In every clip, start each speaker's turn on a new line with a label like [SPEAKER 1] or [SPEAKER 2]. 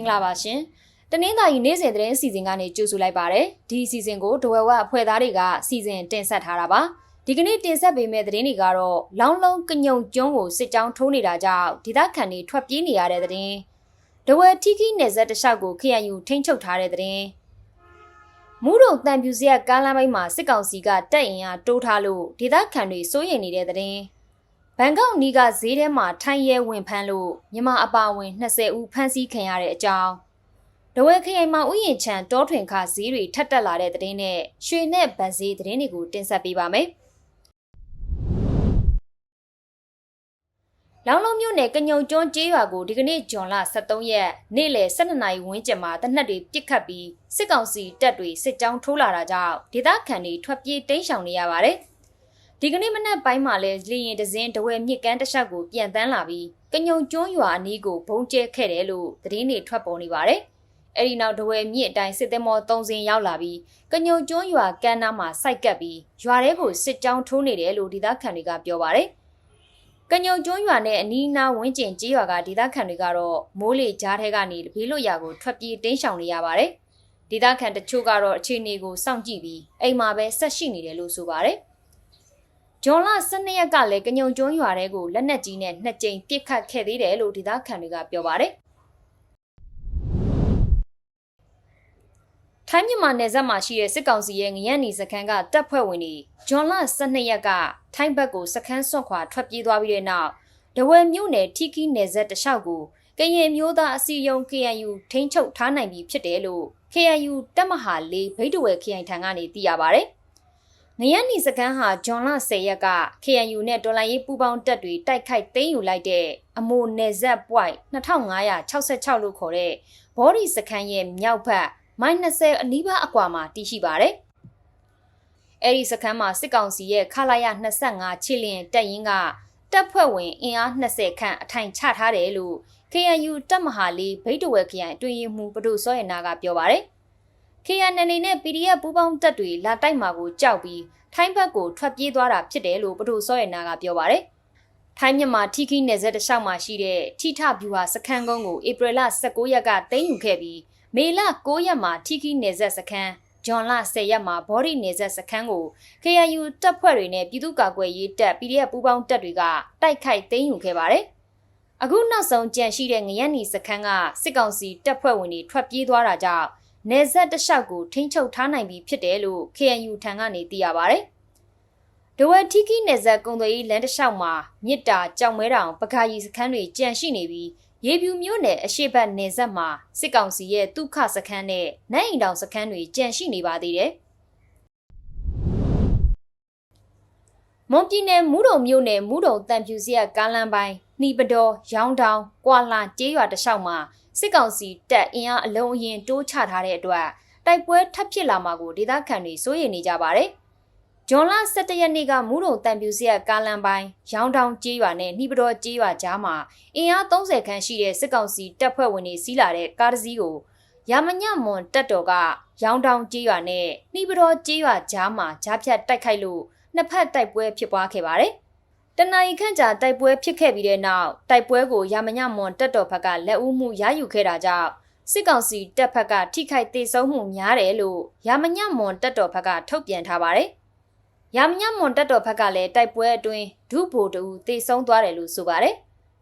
[SPEAKER 1] မင်္ဂလာပါရှင်တနင်္သာရီနေ့စဉ်သတင်းအစီအစဉ်ကနေကြိုဆိုလိုက်ပါရစေဒီအစီအစဉ်ကိုဒဝဲဝအဖွဲ့သားတွေကစီစဉ်တင်ဆက်ထားတာပါဒီကနေ့တင်ဆက်ပေးမယ့်သတင်းတွေကတော့လောင်းလုံးကညုံကျွန်းကိုစစ်ကြောင်းထိုးနေတာကြောင့်ဒေသခံတွေထွက်ပြေးနေရတဲ့သတင်းဒဝဲထီခီနယ်ဆက်တလျှောက်ကို KNU ထိန်းချုပ်ထားတဲ့သတင်းမူးတုံတန်ပြူစရကားလမ်းပိုင်းမှာစစ်ကောင်စီကတက်ရင်အားတိုးထားလို့ဒေသခံတွေစိုးရိမ်နေတဲ့သတင်း ဘန်ကောက်နီးကဈေးထဲမှာထိုင်းရဲဝင်ဖမ်းလို့မြန်မာအပါအဝင်20ဦးဖမ်းဆီးခံရတဲ့အကြောင်းဒဝဲခရိုင်မှာဥယျာဉ်ချံတောထွင်ခဈေးတွေထပ်တက်လာတဲ့သတင်းနဲ့ရွှေနဲ့ဗန်ဈေးသတင်းတွေကိုတင်ဆက်ပေးပါမယ်။လောင်လုံးမြို့နယ်ကညုံကျွန်းကျေးရွာကိုဒီကနေ့ဂျွန်လ23ရက်နေ့လယ်12နာရီဝန်းကျင်မှာတနက်တွေပစ်ခတ်ပြီးစစ်ကောင်စီတပ်တွေစစ်ကြောင်းထိုးလာတာကြောင့်ဒေသခံတွေထွက်ပြေးတိမ်းရှောင်နေရပါတယ်။ ဒီကနေ့မနက်ပိုင်းမှာလဲလီရင်တစင်းတဝဲမြစ်ကမ်းတစ်လျှောက်ကိုပြန်တန်းလာပြီးကညုံကျွန်းရွာအနီးကိုဘုံကျဲခဲ့တယ်လို့သတင်းတွေထွက်ပေါ်နေပါတယ်။အဲဒီနောက်တဝဲမြစ်အတိုင်းစစ်သည်မော၃စင်းရောက်လာပြီးကညုံကျွန်းရွာကမ်းနားမှာစိုက်ကပ်ပြီးရွာထဲကိုစစ်ကြောင်းထိုးနေတယ်လို့ဒေသခံတွေကပြောပါတယ်။ကညုံကျွန်းရွာနဲ့အနီးနားဝန်းကျင်ကျေးရွာကဒေသခံတွေကတော့မိုးလေကြားထဲကနေဘေးလွတ်ရာကိုထွက်ပြေးတိမ်းရှောင်နေရပါတယ်။ဒေသခံတချို့ကတော့အခြေအနေကိုစောင့်ကြည့်ပြီးအိမ်မှာပဲဆက်ရှိနေတယ်လို့ဆိုပါတယ်။ ဂျွန်လ12ရက်ကလည်းကညုံကျွန်းရွာတဲကိုလက်နက်ကြီးနဲ့နှစ်ကြိမ်ပစ်ခတ်ခဲ့သေးတယ်လို့ဒေသခံတွေကပြောပါတယ်။ထိုင်းမြန်မာနယ်စပ်မှာရှိတဲ့စစ်ကောင်စီရဲ့ငရန်နီစခန်းကတပ်ဖွဲ့ဝင်တွေဂျွန်လ12ရက်ကထိုင်းဘက်ကိုစခန်းစွန့်ခွာထွက်ပြေးသွားပြီးတဲ့နောက်ဒဝဲမြို့နယ်ထီကီနယ်စပ်တလျှောက်ကိုကရင်မျိုးသားအစည်းအရုံး KNU ထိန်းချုပ်ထားနိုင်ပြီဖြစ်တယ်လို့ KNU တပ်မဟာ၄ဘိတ်တဝဲခရိုင်ထံကနေသိရပါဗျ။ ငရန်နီစကန်းဟာဂျွန်လ10ရက်က KNU နဲ့တော်လိုင်းရေးပူးပေါင်းတပ်တွေတိုက်ခိုက်သိမ်းယူလိုက်တဲ့အမိုနယ်ဇက်ပွိုင်2566လို့ခေါ်တဲ့ဘော်ဒီစကန်းရဲ့မြောက်ဘက်မိုင်20 အနီးပါးအကွာမှာတည်ရှိပါတယ်။အဲဒီစကန်းမှာစစ်ကောင်စီရဲ့ခလာရ25ချစ်လင်တပ်ရင်းကတပ်ဖွဲ့ဝင်အင်အား20ခန့်အထိုင်ချထားတယ်လို့ KNU တပ်မဟာလေးဗိတ်တဝဲခရိုင်အတွင်းရေးမှူးပဒုစောရနာကပြောပါတယ်။ KNL နဲ့ PDF ပူးပေါင်းတပ်တွေလာတိုက်မှာကိုကြောက်ပြီးထိုင်းဘက်ကိုထွက်ပြေးသွားတာဖြစ်တယ်လို့ပဒိုစောရနာကပြောပါတယ်။ထိုင်းမြန်မာထီခီနယ်စပ်တလျှောက်မှာရှိတဲ့ထိထဗျူဟာစခန်းကုန်းကိုဧပြီလ19ရက်ကသိမ်းယူခဲ့ပြီးမေလ9ရက်မှာထီခီနယ်စပ်စခန်းဂျွန်လ10ရက်မှာဘော်ဒီနယ်စပ်စခန်းကို KNU တပ်ဖွဲ့တွေနဲ့ပြည်သူ့ကာကွယ်ရေးတပ် PDF ပူးပေါင်းတပ်တွေကတိုက်ခိုက်သိမ်းယူခဲ့ပါတယ်။အခုနောက်ဆုံးကြန့်ရှိတဲ့ငရက်နီစခန်းကစစ်ကောင်စီတပ်ဖွဲ့ဝင်တွေထွက်ပြေးသွားတာကြောင့် နယ်ဆက်တလျှောက်ကိုထိန်းချုပ်ထားနိုင်ပြီဖြစ်တယ်လို့ KNU ထံကနေသိရပါဗျ။ဒဝဲထီကီနယ်ဆက်ကုံသွေးလမ်းတလျှောက်မှာမြစ်တာကြောင်မဲတောင်ပကာရီစခန်းတွေကြန့်ရှိနေပြီးရေပြူမြို့နယ်အရှိတ်ဘက်နယ်ဆက်မှာစစ်ကောင်စီရဲ့တုခစခန်းနဲ့နိုင်အိမ်တောင်စခန်းတွေကြန့်ရှိနေပါသေးတယ်။မွန်ပြည်နယ်မူးတုံမြို့နယ်မူးတုံတန်ဖြူစီရကားလမ်းပိုင်း နှီးပတော်ရောင်းတောင်ကွာလာကျေးရွာတလျှောက်မှာစစ်ကောင်စီတပ်အင်အားအလုံးအရင်တိုးချထားတဲ့အတွက်တိုက်ပွဲထပ်ဖြစ်လာမှာကိုဒေသခံတွေစိုးရိမ်နေကြပါတယ်။ဂျွန်လ17ရက်နေ့ကမူးတုံတန်ပြူစီရကားလမ်းပိုင်းရောင်းတောင်ကျေးရွာနဲ့နှိပတော်ကျေးရွာကြားမှာအင်အား30ခန်းရှိတဲ့စစ်ကောင်စီတပ်ဖွဲ့ဝင်တွေစီးလာတဲ့ကားတစ်စီးကိုရမညမွန်တပ်တော်ကရောင်းတောင်ကျေးရွာနဲ့နှိပတော်ကျေးရွာကြားမှာကြားဖြတ်တိုက်ခိုက်လို့နှစ်ဖက်တိုက်ပွဲဖြစ်ပွားခဲ့ပါတယ်။ တနအီခန့်ကြာတိုက်ပွဲဖြစ်ခဲ့ပြီးတဲ့နောက်တိုက်ပွဲကိုရမညမွန်တပ်တော်ဘက်ကလက်ဦးမှုရယူခဲ့တာကြောင့်စစ်ကောင်စီတပ်ဖက်ကထိခိုက်ဒေဆုံးမှုများတယ်လို့ရမညမွန်တပ်တော်ဘက်ကထုတ်ပြန်ထားပါတယ်။ရမညမွန်တပ်တော်ဘက်ကလည်းတိုက်ပွဲအတွင်းဒုဗိုလ်တူဒေဆုံးသွားတယ်လို့ဆိုပါတယ်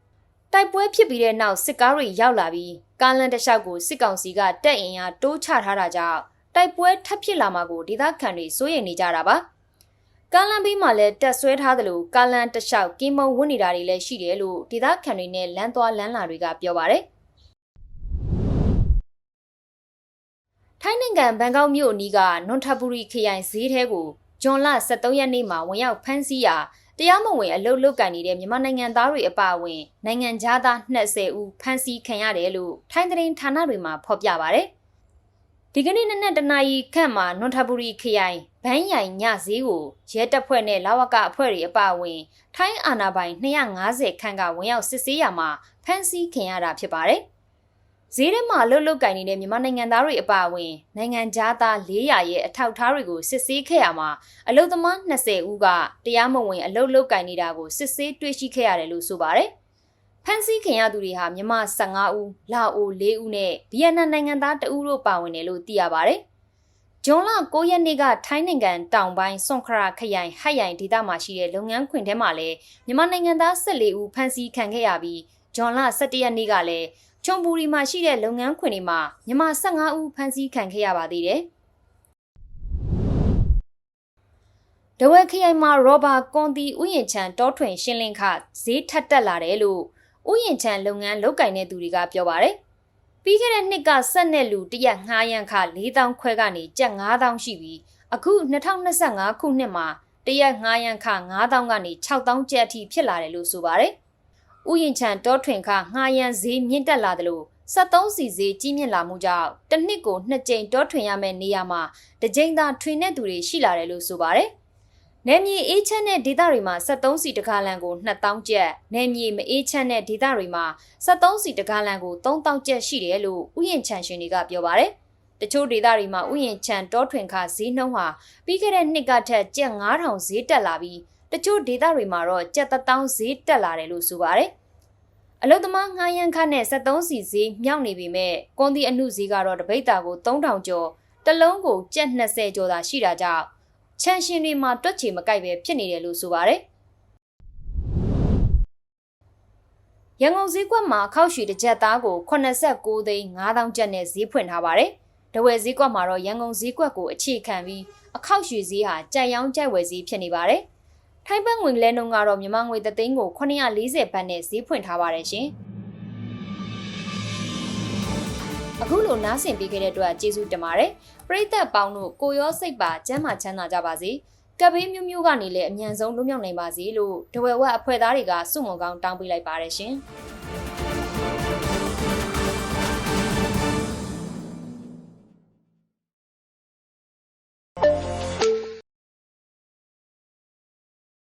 [SPEAKER 1] ။တိုက်ပွဲဖြစ်ပြီးတဲ့နောက်စစ်ကားတွေရောက်လာပြီးကားလန်တလျှောက်ကိုစစ်ကောင်စီကတက်အင်အားတိုးချထားတာကြောင့်တိုက်ပွဲထပ်ဖြစ်လာမှာကိုဒေသခံတွေစိုးရိမ်နေကြတာပါ။ ကားလမ်းဘေးမှာလည်းတက်ဆွဲထားသလိုကားလမ်းတစ်လျှောက်ကင်းမုံဝတ်နေတာတွေလည်းရှိတယ်လို့ဒေသခံတွေနဲ့လမ်းသွားလမ်းလာတွေကပြောပါတယ်။ထိုင်းနိုင်ငံဘန်ကောက်မြို့အနီးကနွန်ထပူရီခရိုင်ဈေးထဲကိုဂျွန်လ23ရက်နေ့မှာဝင်ရောက်ဖမ်းဆီးရာတရားမဝင်အလုတ်လုတ်ကန်နေတဲ့မြန်မာနိုင်ငံသားတွေအပါအဝင်နိုင်ငံသား20ဦးဖမ်းဆီးခံရတယ်လို့ထိုင်းသတင်းဌာနတွေမှာဖော်ပြပါဗျ။ ဒီကနေ့နနက်တနာရီခန့်မှာနွန်ထပူရီခရိုင်ဘန်းရိုင်ညဈေးကိုရဲတပ်ဖွဲ့နဲ့လာဝကအဖွဲ့တွေအပါအဝင် ထိုင်းအာဏာပိုင်250ခန့်ကဝင်ရောက်စစ်ဆေးရမှာဖမ်းဆီးခံရတာဖြစ်ပါတယ်။ဈေးထဲမှာလှုပ်လှုပ်ကင်နေတဲ့မြန်မာနိုင်ငံသားတွေအပါအဝင်နိုင်ငံသား400ရဲ့အထောက်ထားတွေကိုစစ်ဆေးခဲ့ရမှာအလုသမား20ဦးကတရားမဝင်အလုတ်လုတ်ကင်နေတာကိုစစ်ဆေးတွေ့ရှိခဲ့ရတယ်လို့ဆိုပါတယ်။ ဖဖန်ဆီးခင်ရသူတွေဟာမြန်မာ15ဦး၊လာအို4ဦးနဲ့ဗီယက်နမ်နိုင်ငံသား2ဦးတို့ပါဝင်တယ်လို့သိရပါတယ်။ဂျွန်လ9ရက်နေ့ကထိုင်းနိုင်ငံတောင်ပိုင်းစွန်ခရာခရိုင်ဟတ်ရိုင်ဒေသမှာရှိတဲ့လုပ်ငန်းခွင်ထဲမှာလည်းမြန်မာနိုင်ငံသား14ဦးဖမ်းဆီးခံခဲ့ရပြီးဂျွန်လ17ရက်နေ့ကလည်းချွန်ပူရီမှာရှိတဲ့လုပ်ငန်းခွင်တွေမှာမြန်မာ15ဦးဖမ်းဆီးခံခဲ့ရပါသေးတယ်။ဒဝဲခရိုင်မှာရောဘာကွန်တီဥယျာဉ်ချံတောထွင်ရှင်းလင်းခဈေးထက်တက်လာတယ်လို့ ဥယျာဉ်ချံလုပ်ငန်းလုပ်ကင်တဲ့သူတွေကပြောပါတယ်။ပြီးခဲ့တဲ့နှစ်ကဆက်နဲ့လူတရက်ငှားရမ်းခ4000ခွဲကနေကျပ်9000ရှိပြီးအခု2025ခုနှစ်မှာတရက်ငှားရမ်းခ9000ကနေ6000ကျပ်အထိဖြစ်လာတယ်လို့ဆိုပါတယ်။ဥယျာဉ်ချံတောထွင်ခငှားရမ်းဈေးမြင့်တက်လာတယ်လို့73စီဈေးကြီးမြင့်လာမှုကြောင့်တစ်နှစ်ကိုနှစ်ကြိမ်တောထွင်ရမယ့်နေရာမှာတစ်ကြိမ်သာထွင်တဲ့သူတွေရှိလာတယ်လို့ဆိုပါတယ်။ နယ်မြေအေးချမ်းတဲ့ဒေသတွေမှာ73စီတကားလန်ကို2000ကျပ်နယ်မြေမအေးချမ်းတဲ့ဒေသတွေမှာ73စီတကားလန်ကို3000ကျပ်ရှိတယ်လို့ဥယျာဉ်ချန်ရှင်တွေကပြောပါတယ်။တချို့ဒေသတွေမှာဥယျာဉ်ချန်တောထွင်ခဈေးနှုန်းဟာပြီးခဲ့တဲ့နှစ်ကထက်ကျပ်9000ဈေးတက်လာပြီးတချို့ဒေသတွေမှာတော့ကျပ်1000ဈေးတက်လာတယ်လို့ဆိုပါတယ်။အလုသမားငှားရမ်းခနဲ့73စီဈေးမြောက်နေပေမဲ့ကွန်ဒီအနုဈေးကတော့တပိတ်တာကို3000ကျော်တလုံးကိုကျပ်20ကျော်သာရှိတာကြောင့် ချန်ရှင်တွေမှာတွက်ချေမကိုက်ပဲဖြစ်နေတယ်လို့ဆိုပါတယ်ရန်ကုန်ဈေးကွက်မှာခောက်ရွှေတစ်ကြက်သားကို89သိန်း9000ကျပ်နဲ့ဈေးဖွင့်ထားပါတယ်။တဝယ်ဈေးကွက်မှာတော့ရန်ကုန်ဈေးကွက်ကိုအခြေခံပြီးအခောက်ရွှေဈေးဟာကြိုက်ရောင်းကြိုက်ဝယ်ဈေးဖြစ်နေပါတယ်။ထိုင်းဘတ်ငွေလဲနှုန်းကတော့မြန်မာငွေ3သိန်းကို940ဘတ်နဲ့ဈေးဖွင့်ထားပါတယ်ရှင်။အခုလိုနားဆင်ပေးခဲ့တဲ့အတွက်ကျေးဇူးတင်ပါတယ် ပရိသတ်ပေါင်းတို့ကိုရောစိတ်ပါကျမ်းမာချမ်းသာကြပါစေကပ်ဘေးမျိုးမျိုးကနေလည်းအမြန်ဆုံးလွတ်မြောက်နိုင်ပါစေလို့ဒဝဲဝက်အဖွဲ့သားတွေကစုမုံကောင်းတောင်းပေးလိုက်ပါတယ်ရှင်